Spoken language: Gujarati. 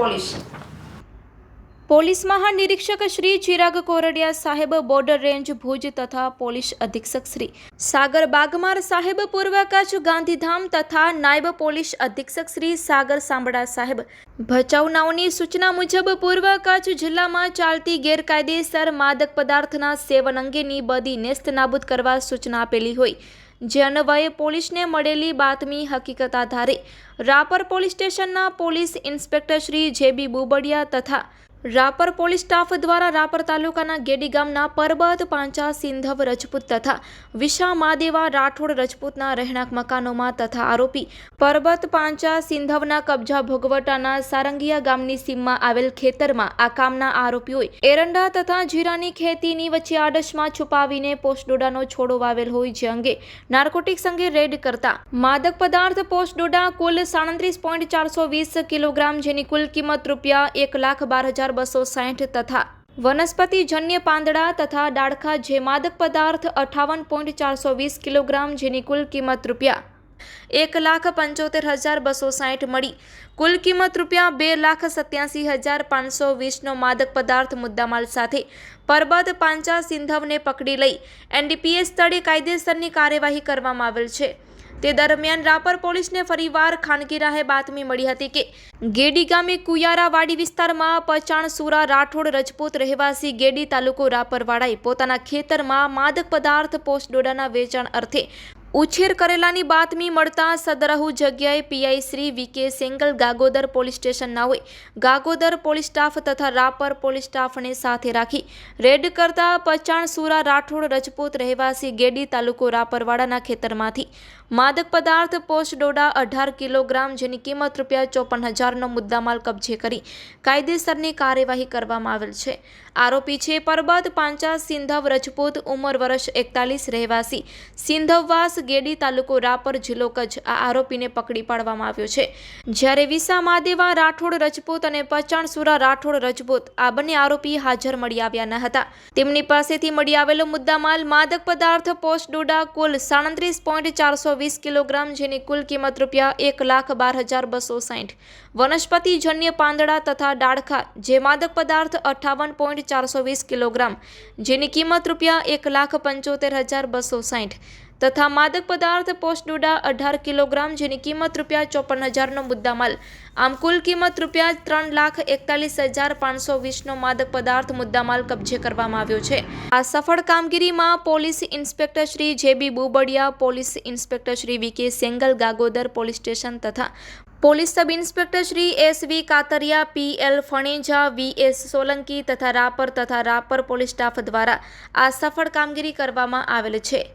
પોલીસ. પોલીસ મહાનિરીક્ષક શ્રી ચિરાગ કોરડિયા સાહેબ બોર્ડર રેન્જ ભુજ તથા પોલીસ અધિક્ષક શ્રી સાગર બાગમાર સાહેબ પૂર્વ કચ્છ ગાંધીધામ તથા નાયબ પોલીસ અધિક્ષક શ્રી સાગર સાંબડા સાહેબ. ભચાઉનાઓની સૂચના મુજબ પૂર્વ કચ્છ જિલ્લામાં ચાલતી ગેરકાયદેસર માદક પદાર્થના સેવન અંગેની બદી નેસ્ત નાબૂદ કરવા સૂચના આપેલી હોય. જે અન્વયે પોલીસને મળેલી બાતમી હકીકત આધારે રાપર પોલીસ સ્ટેશનના police inspector Shri JB Bubadiya તથા રાપર પોલીસ સ્ટાફ દ્વારા રાપર તાલુકાના ગેડી ગામના પરબત, પાંચા, સિંધવ, રજપૂત તથા વિશા માદેવા રાઠોડ, રજપૂતના રહેણાંક મકાનોમાં તથા આરોપી પરબત, પાંચા, સિંધવના કબજા ભોગવટાના સારંગિયા ગામની સીમમાં આવેલ ખેતરમાં આ કામના આરોપીઓએ એરંડા તથા જીરાની ખેતીની વચ્ચે આડશમાં છુપાવીને પોસ્ટડોડાનો છોડો વાવેલ હોય જે અંગે નાર્કોટિક્સ અંગે રેડ કરતા માદક પદાર્થ પોસ્ટડોડા કુલ સાડત્રીસ પોઈન્ટ ચારસો વીસ કિલોગ્રામ જેની કુલ કિંમત રૂપિયા એક લાખ બાર હજાર બસો સાઠ તથા વનસ્પતિજન્ય પાંદડા તથા ડાળખા જે માદક પદાર્થ અઠાવન પોઈન્ટ ચારસો વીસ કિલોગ્રામ જેની કુલ કિંમત રૂપિયા એક લાખ પંચોતેર હજાર બસો સાઠ મળી. કુલ કિંમત રૂપિયા બે લાખ સત્યાસી હજાર પાંચસો વીસનો માદક પદાર્થ મુદ્દામાલ સાથે પરબત પાંચા સિંધવને પકડી લઈ એનડીપીએસ સ્થળે કાયદેસરની કાર્યવાહી કરવામાં આવેલ છે. તે દરમિયાન રાપર પોલીસને ફરીવાર ખાનગી રાહે બાતમી મળી હતી કે ગેડી ગામે કુયારાવાડી વિસ્તારમાં પચાણ સુરા રાઠોડ રજપૂત રહેવાસી ગેડી તાલુકો રાપરવાડાએ પોતાના ખેતરમાં માદક પદાર્થ પોસ્ટડોડાના વેચાણ અર્થે ઉછેર કરેલાની બાતમી મળતા સદરહુ જગ્યાએ PI Shri VK Sengal Gagodar police સ્ટેશનના હોય. ગાગોદર પોલીસ સ્ટાફ તથા રાપર પોલીસ સ્ટાફને સાથે રાખી રેડ કરતા પચાણસુરા રાઠોડ રજપૂત રહેવાસી ગેડી તાલુકો રાપરવાડાના ખેતરમાંથી માદક પદાર્થ પોસ્ટ ડોડા, અઢાર કિલોગ્રામ જેની કિંમત રૂપિયા ચોપન હજારનો મુદ્દામાલ કબજે કરી કાયદેસરની કાર્યવાહી કરવામાં આવેલ છે. આરોપી છે પરબત પાંચા સિંધવ રજપૂત, ઉંમર વર્ષ એકતાલીસ રહેવાસી, સિંધવવાસ ગેડી તાલુકો રાપર જિલ્લો કચ્છ. આ આરોપીને પકડી પાડવામાં આવ્યો છે. જ્યારે વિસા, માદેવા, રાઠોડ રજપૂત અને પચાણસુરા રાઠોડ રજપૂત આ બંને આરોપી હાજર મળી આવ્યા ન હતા. તેમની પાસેથી મળી આવેલો મુદ્દામાલ માદક પદાર્થ પોસ્ટ ડોડા કુલ સાડત્રીસ પોઈન્ટ ચારસો વીસ કિલોગ્રામ, જેની કુલ કિંમત રૂપિયા એક લાખ બાર હજાર બસો સાઠ વનસ્પતિજન્ય પાંદડા તથા ડાળખા, જે માદક પદાર્થ અઠાવન પોઈન્ટ ચારસો વીસ કિલોગ્રામ, જેની કિંમત રૂપિયા એક લાખ પંચોતેર હજાર બસો સાઠ તથા માદક પદાર્થ પોસ્ટડોડા અઢાર કિલોગ્રામ જેની કિંમત રૂપિયા ચોપન હજારનો મુદ્દામાલ. આમ કુલ કિંમત રૂપિયા ત્રણ લાખ એકતાલીસ હજાર પાંચસો વીસનો માદક પદાર્થ મુદ્દામાલ કબજે કરવામાં આવ્યો છે. આ સફળ કામગીરીમાં police inspector Shri JB Bubadiya, police inspector Shri VK Sengal Gagodar police station તથા police sub inspector Shri S V Katariya, P L Phaneja, V S Solanki તથા રાપર તથા રાપર પોલીસ સ્ટાફ દ્વારા આ સફળ કામગીરી કરવામાં આવેલ છે.